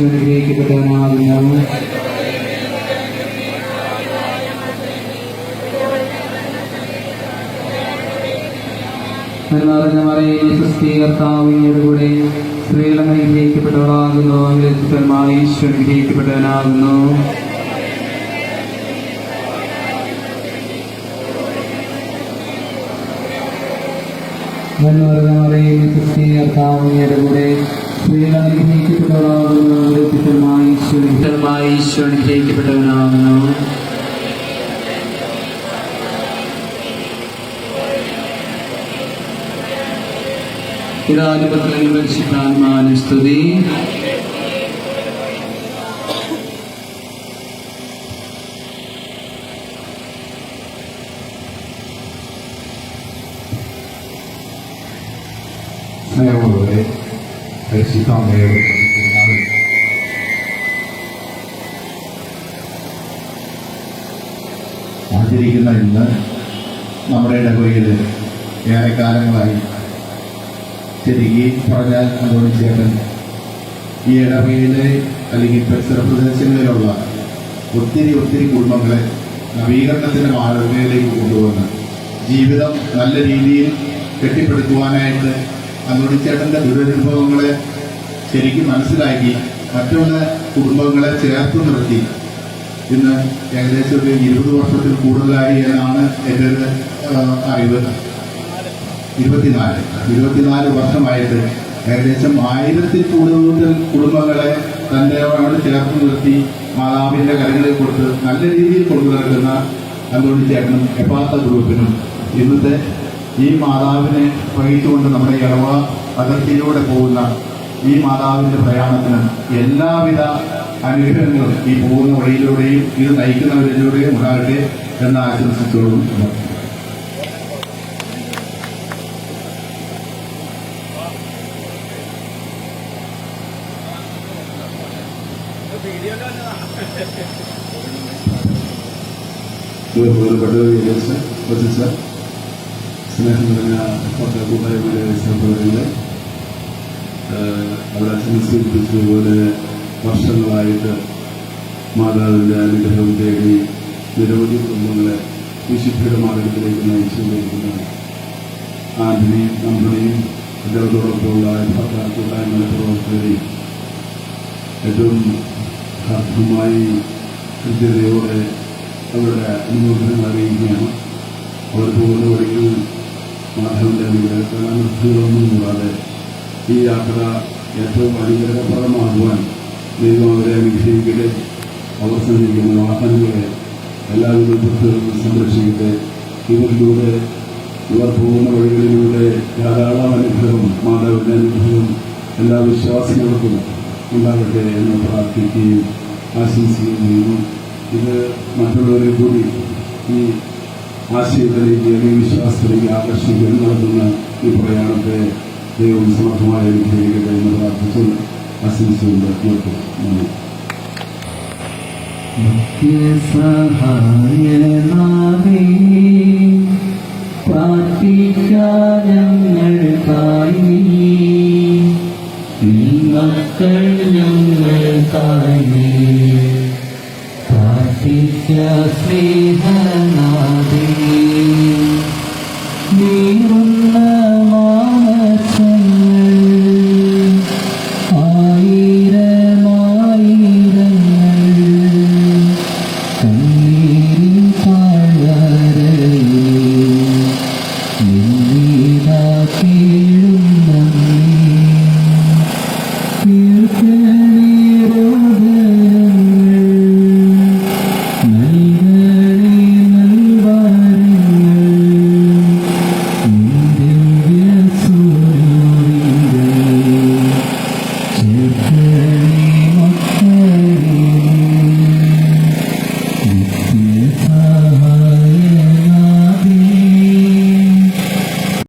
അനുഗ്രഹിക്കപ്പെട്ടവനാകുന്നു എന്നറിഞ്ഞ മറിയെ സുസ്ഥീകർത്താവിനോട് കൂടെ സ്ത്രീകളും അനുഗ്രഹിക്കപ്പെട്ടവളാകുന്നു ഈശ്വരൻ അനുഗ്രഹിക്കപ്പെട്ടവനാകുന്നു എന്നറിഞ്ഞ മറിയെ കൂടെ അനുഗ്രഹിക്കപ്പെട്ടവളാകുന്നു ഈശ്വരൻ അനുഗ്രഹിക്കപ്പെട്ടവനാകുന്നു പിതാനുപത്രം പരിശുദ്ധാത്മാവിന് സ്തുതി സ്നേഹമുള്ളവരെ പെരുന്നാളിൽ ആചരിക്കുന്ന ഇന്ന് നമ്മുടെ ഇടവകയിൽ ഏറെക്കാലങ്ങളായി തിരികെ പറഞ്ഞാൽ അതോട് ചേട്ടൻ ഈ ഇടവകയിലെ അല്ലെങ്കിൽ പരിസര പ്രദേശങ്ങളിലുള്ള ഒത്തിരി ഒത്തിരി കുടുംബങ്ങളെ നവീകരണത്തിന്റെ മാതൃകയിലേക്ക് കൊണ്ടുവന്ന് ജീവിതം നല്ല രീതിയിൽ കെട്ടിപ്പടുക്കുവാനായിട്ട് അന്നോടിച്ചേട്ടന്റെ ദുരനുഭവങ്ങളെ ശരിക്കും മനസ്സിലാക്കി മറ്റുള്ള കുടുംബങ്ങളെ ചേർത്ത് നിർത്തി. ഇന്ന് ഏകദേശം ഒരു ഇരുപത് വർഷത്തിൽ കൂടുതലായി എന്നാണ് എന്റെ ഒരു അറിവ്. ഇരുപത്തിനാല്. ഇരുപത്തിനാല് വർഷമായിട്ട് ഏകദേശം ആയിരത്തിൽ കൂടുതൽ കുടുംബങ്ങളെ തന്റെ ചേർത്ത് നിർത്തി മാതാവിന്റെ കരങ്ങളിൽ കൊടുത്ത് നല്ല രീതിയിൽ കൊണ്ടു നടക്കുന്ന അന്തോണി ചേട്ടനും എപ്പാത്ത ഗ്രൂപ്പിനും ഇന്നത്തെ ഈ മാതാവിനെ വഹിച്ചുകൊണ്ട് നമ്മുടെ ഇളവ അതിർത്തിയിലൂടെ പോകുന്ന ഈ മാതാവിന്റെ പ്രയാണത്തിന് എല്ലാവിധ അനുഗ്രഹങ്ങളും ഈ പോകുന്ന വഴിയിലൂടെയും ഇത് നയിക്കുന്നവരിലൂടെയും ഉണ്ടാകട്ടെ എന്ന് ആശംസിച്ചോളും ബഹുമാനപ്പെട്ട വസിച്ച സ്നേഹം നിറഞ്ഞ കൂട്ടായ്മയിലെ സഹോദരങ്ങളെ അവിടെ സംസ്കരിപ്പിച്ചതുപോലെ വർഷങ്ങളായിട്ട് മാതാവിന്റെ അനുഗ്രഹം തേടി നിരവധി കുടുംബങ്ങളെ വിശുദ്ധിയുടെ മാർഗത്തിലേക്ക് നയിച്ചുകൊണ്ടിരിക്കുന്ന ആന്റണിയും കമ്പനിയും അദ്ദേഹത്തോടൊപ്പമുള്ള കൂട്ടായ്മയുടെ പ്രവർത്തകരെയും ഏറ്റവും ഹാർദമായി കൃത്യതയോടെ അവരുടെ അനുമോദനം അറിയിക്കുകയാണ്. അവർ പോകുന്ന വഴിയിൽ മാധവന്റെ അനുഗ്രഹങ്ങളൊന്നും കൂടാതെ ഈ യാത്ര ഏറ്റവും അനുഗ്രഹപ്രദമാകുവാൻ ദൈവം അവരെ അനുഗ്രഹിക്കട്ടെ. അവർ സഞ്ചരിക്കുന്ന വാഹനങ്ങളെ ഇവരിലൂടെ ഇവർ പോകുന്ന വഴികളിലൂടെ ധാരാളം അനുഗ്രഹം എല്ലാ വിശ്വാസികൾക്കും ഉണ്ടാകട്ടെ എന്ന് പ്രാർത്ഥിക്കുകയും ആശംസിക്കുകയും ചെയ്യുന്നു. ഇത് മറ്റുള്ളവരെ കൂടി ഈ ആശയത്തിലേക്ക് വിശ്വാസത്തിലേക്ക് ആകർഷിക്കാൻ നടത്തുന്ന ഈ പ്രയാണത്തെ ദൈവം സമർത്ഥമായി അനുഗ്രഹിക്കട്ടെ എന്ന് പ്രാർത്ഥിച്ചുകൊണ്ട് ആശംസിച്ചുകൊണ്ട് നിർത്തും നന്ദി. സഹായനാഥേ പ്രാർത്ഥിക്കാൻ ഞങ്ങൾക്കായി മക്കൾ ഞങ്ങൾക്കായി പ്രാർത്ഥിച്ച സ്നേഹനാഥേ